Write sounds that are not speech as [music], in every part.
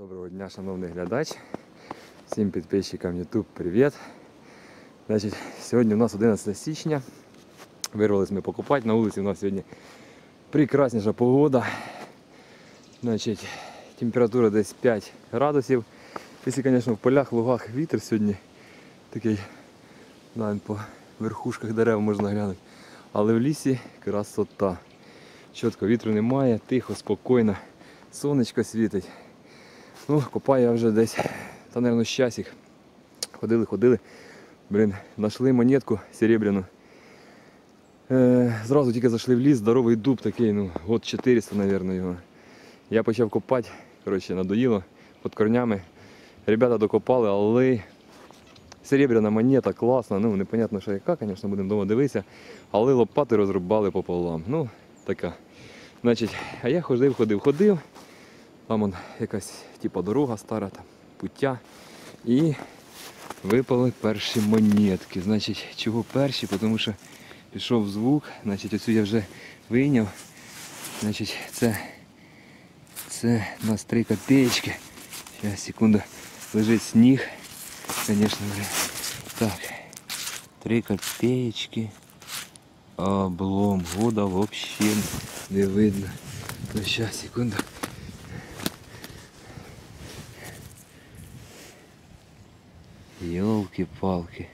Доброго дня, шановний глядач. Всім підписчикам YouTube привіт. Значить, сьогодні у нас 11 січня. Вирвались ми покупати. На вулиці у нас сьогодні прекрасніша погода. Значить, температура десь 5 градусів. Якщо, звісно, в полях, лугах вітер сьогодні такий, навіть по верхушках дерев можна глянути. Але в лісі красота. Чітко вітру немає, тихо, спокійно, сонечко світить. Ну, копаю я вже десь, та, мабуть, з часик. Ходили, ходили. Блін, знайшли монетку серебряну. Е, зразу тільки зайшли в ліс, здоровий дуб такий, ну, год 400, мабуть, його. Я почав копати, коротше, надоїло під корнями. Ребята докопали, але серебряна монета класна, ну непонятно, що яка, звісно, будемо вдома дивитися. Але лопати розрубали пополам. Ну, така. Значить, а я ходив, ходив, ходив. Там он якась типа дорога стара, там пуття. І випали перші монетки. Значить, чого перші? Тому що пішов звук, значить оцю я вже вийняв. Значить, це, це у нас 3 копеечки. Зараз, секунду, лежить сніг. Звісно. Так. 3 копеечки. Облом года вообще не видно. Ну сейчас, секунду. Елки-палки.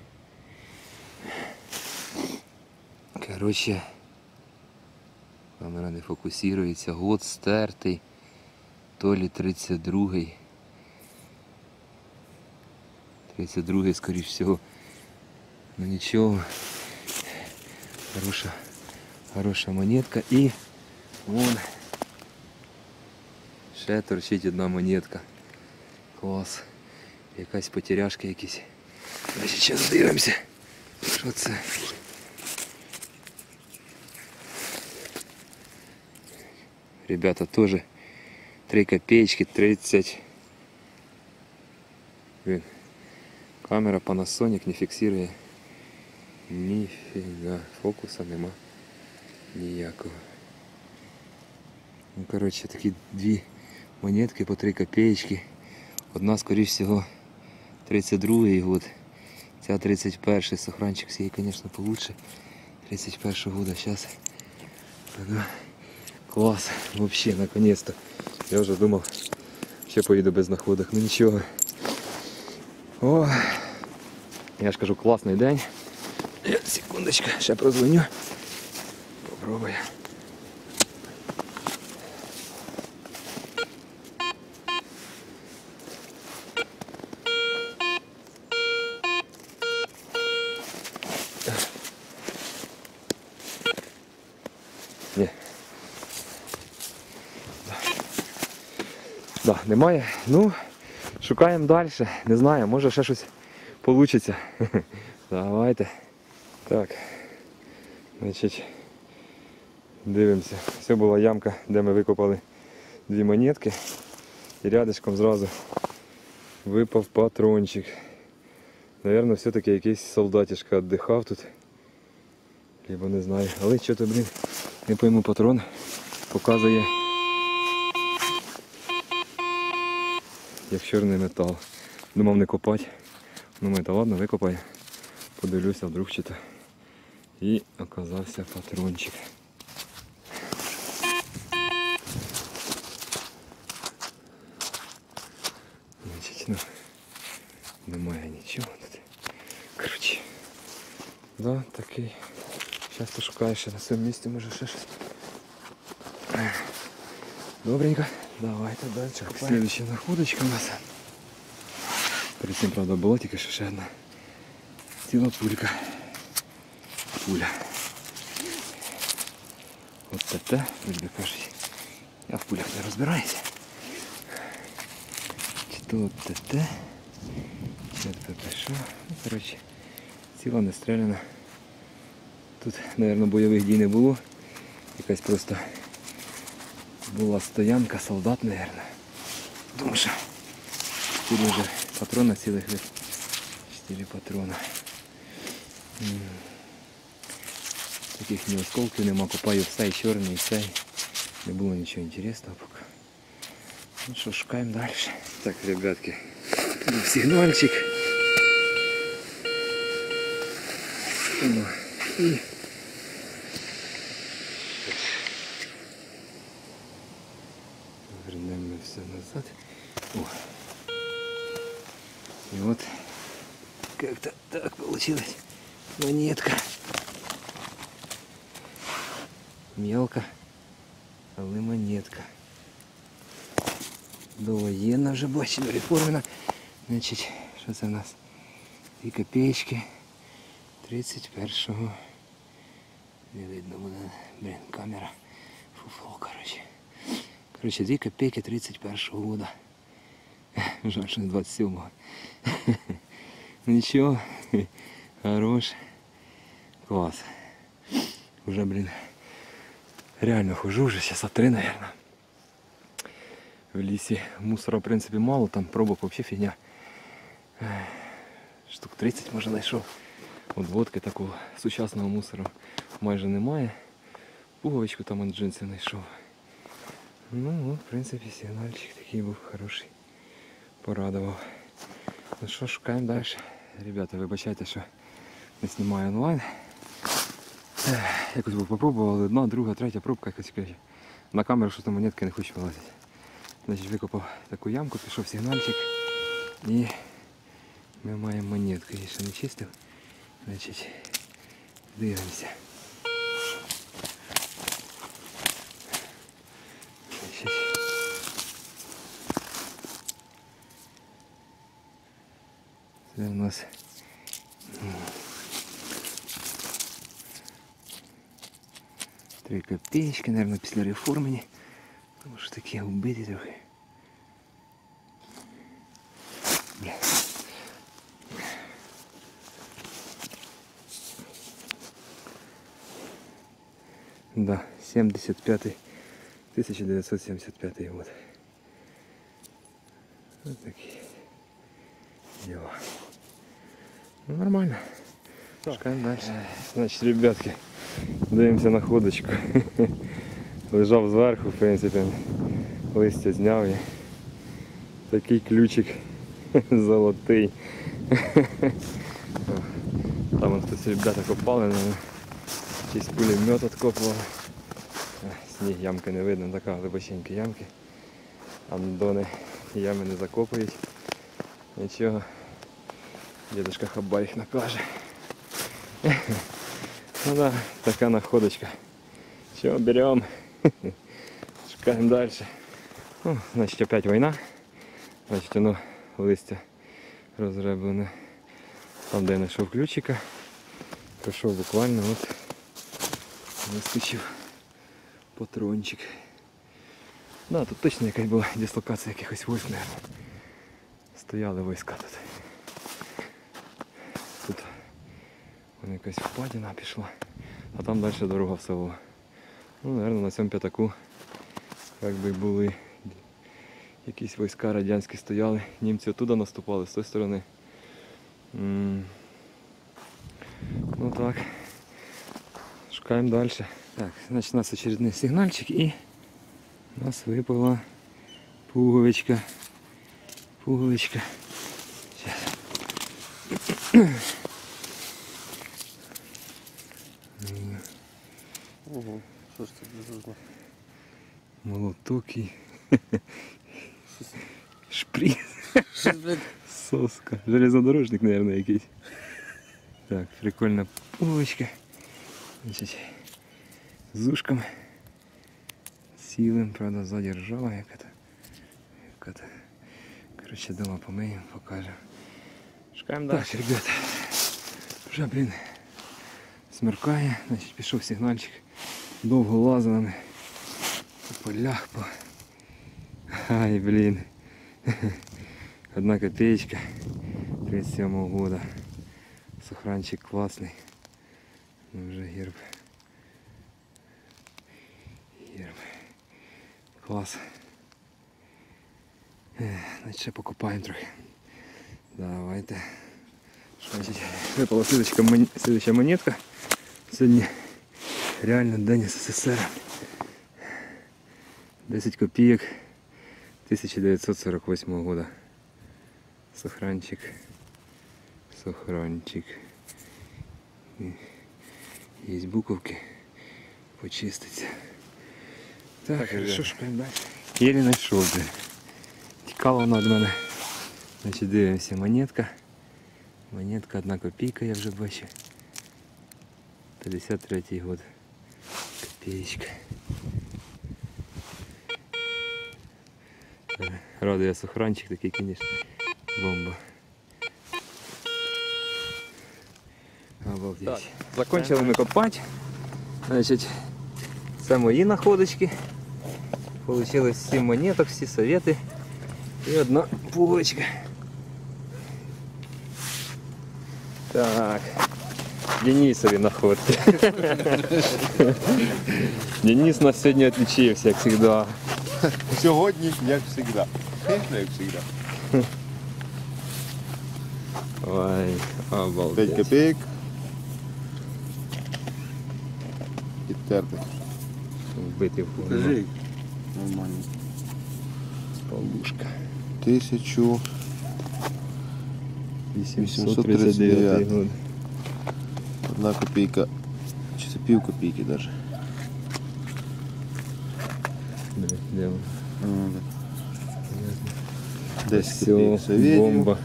Короче, камера не фокусується. Год стертий. То лі 32-й. 32-й, скоріш всього. Ну нічого. Хороша, хороша монетка. І вон ще торчить одна монетка. Клас. Якась потеряшка якісь. Значить, зараз дивимося. Що це? Ребята тоже 3 копеечки 30. Блин. Камера Panasonic не фіксує. Ніфіга. Фокуса нема ніякого. Ну, коротше, такі дві монетки по 3 копеечки. Одна, скоріш всього, 32-й год. Ця 31-й. Сохранчик всієї, звісно, получше. 31-го года. Ага. Клас. Вообще, наконец-то. Я вже думав, ще поїду без находок. Ну нічого. О, я ж кажу, класний день. Секундочку, ще прозвоню. Попробую. Ні. Да, немає. Ну, шукаємо далі. Не знаю, може ще щось вийде. [laughs] Давайте. Так. Значить, дивимося. Все була ямка, де ми викопали дві монетки. І рядышком зразу випав патрончик. Наверно, все-таки якийсь солдатишка віддихав тут. Либо не знаю. Але що то, блін, не пойму патрон. Показує як чорний метал. Думав не копати. Думаю, та ладно, викопаю. Подивлюся, вдруг чи то. І оказався патрончик. Значить, ну, немає нічого тут. Коротше. Да, такий. Зараз пошукаю ще на цьому місці, може ще щось. Добренько. Давайте далі. Слідуюча находочка у нас. Перед цим, правда, була тільки що ще одна. Ціла пулька. Пуля. От це, вроді кажуть. Я в пулях не розбираюся. Чи то от ТТ, чи от ППШ. Ну, коротше, ціла не стріляна. Тут, мабуть, бойових дій не було. Якась просто була стоянка солдат, мабуть. Думаю, що 4 вже патрона цілих 4 патрона. М. Таких ні осколків нема, копаю все, і чорний, і цей. Не було нічого інтересного поки. Ну що, шукаємо далі. Так, ребятки, сигнальчик. Ну, і И вот как-то так получилось. Монетка. Мелко, але монетка. Довоєнна вже бачимо, реформена. Значить, що це в нас? Дві копеечки 31-го. Не видно буде, блін, камера. Фуфло, короче. Короче, 2 копейки 31-го года. Жаль, що не 27-го. Нічого. Хорош. Клас. Уже, блін. Реально хожу вже часа три, наверное. В лісі мусора, в принципі, мало, там пробок взагалі фігня. Ех, Штук 30 може знайшов. От водки такого сучасного мусору майже немає. Пуговичку там от джинси знайшов. Ну, от, в принципі, сигнальчик такий був хороший. Порадував. Ну що, шукаємо далі. Ребята, вибачайте, що не знімаю онлайн. Ех, Якось би попробували, одна, друга, третя пробка якось коротше. На камеру щось там монетки не хочу вилазити. Значить, викопав таку ямку, пішов сигнальчик і ми маємо монетку. Я ще не чистив. Значить, дивимося. нас м, три копеечки, мабуть, після реформені. Тому що такі убиті трохи. Бля. Да, 75 1975 год. Вот такие дела. Ну, нормально. Шукаємо далі. Значить, ребятки, дивимося на ходочку. [laughs] Лежав зверху, в принципі, листя зняв і такий ключик [laughs] золотий. [laughs] Там он хтось ребята копали, але чийсь пулемет откопували. Ех, Сніг ямки не видно, така глибоченька ямки. Андони ями не закопують. Нічого. Дедушка Хаба їх накаже. [laughs] Ну да, така находочка. Все, берем. [laughs] Шукаємо далі. Ну, значить опять війна. Значить воно листя розреблене. Там де я знайшов ключика. Пройшов буквально от вискочив патрончик. Да, тут точно якась була дислокація якихось військ, наверное. Стояли війська тут. Тут вон якась впадіна пішла, а там далі дорога в село. Ну, наверное, на цьому п'ятаку як би були якісь війська радянські стояли. Німці оттуда наступали з тої сторони. Ну так. Шукаємо далі. Так, значить у нас очередний сигнальчик і у нас випала пуговичка. Пуговичка. Сейчас. Ого, що ж це безумно? Молоток і шприц. Щось, блядь, Соска. Железнодорожник, наверное, якийсь. Так, прикольна пуговичка. Значить, з ушком. Сілим, правда, ззаді ржава яка-то. Яка-то. Коротше, дома помиємо, покажемо. Шукаємо далі. Так, ребята. Вже, блін, смеркає, значить пішов сигнальчик. Довго лазили по полях, по... Ай, блін. Одна копеечка 37 года. Сохранчик классный. Ну, уже герб. Герб. Клас. Ех, Значить, ще покупаємо трохи. Давайте. Що, Значить, випала слідочка, мон- слідуча монетка. Сьогодні реально День СССР. 10 копійок 1948 года. Сохранчик. Сохранчик. І Є буковки. Почиститься. Так, що ж далі? Єлі знайшов вже. Тікала вона від мене. Значить, дивимося, монетка. Монетка одна копійка, я вже бачу. 53 год. Копеечка. Е, Радує сохранчик такий, конечно, бомба. Обалдеть. Так, закончили ми копати. Значить, це мої находочки. Получилось 7 монеток, всі совети. І одна булочка. Так. Денисові находки. Денис нас сьогодні відлічився, як завжди. Сьогодні, як завжди. Звісно, як завжди. Ой, 5 обалдеть. копійок. Підтерти. Вбитий в повну. Покажи. Нормально. Полушка. Тисячу. 839 год. Одна копійка. Чи це пів копійки навіть. Де, де воно? Ну, 10 Все, копійок Савєдів. бомба.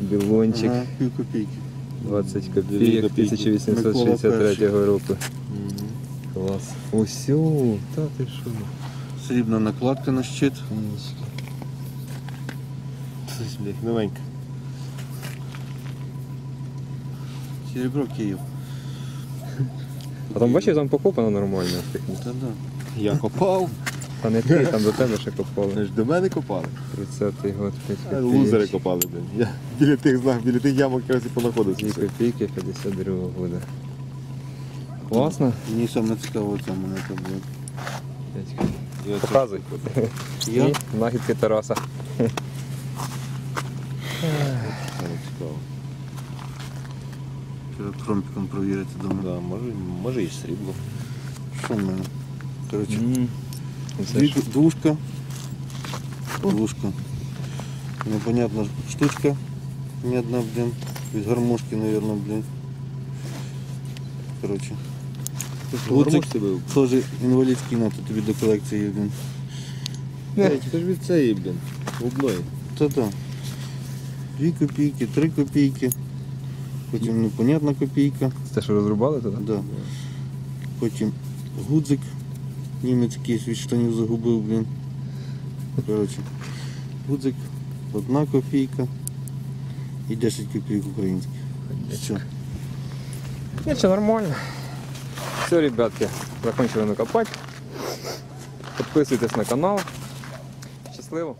Білончик. Ага, пів копійки. 20 Дві копійок копійки. 1863 року. Клас. Усю, та ти що? Срібна накладка на щит. Щось, Серебро Київ. А там бачиш, там покопано нормально. Та да. Я копав. Та не ти, там до тебе ще копали. Ж до мене копали. 30-й год, 5 А, копійок. Лузери копали, блядь. Я біля тих знак, біля тих ямок якраз і 2 понаходився. копійки 52 года. Класно. Мені саме цікаво ця монета буде. П'ять копійок. І Показуй. Я? Нагідки Тараса. Треба кромпіком провірити дома. Да, може, може і срібло. Що в мене? Коротше, М. Це дві, ж двушка. Двушка. Непонятна штучка. Ні одна, блін. Від гармошки, наверное, блін. Коротше. Гуцик теж інвалідський на тобі до колекції, блін. Блядь, Це ж від цієї, блін, губної. Та-та. Дві копійки, три копійки. Потім непонятна копійка. Це що розрубали туди? Да. Потім гудзик. Німець якийсь від штанів загубив, блін. Коротше. Гудзик, одна копійка і 10 копійок українських. Все. Нічого, нормально. Все, ребятки, закончили накопати. Підписуйтесь на канал. Щасливо!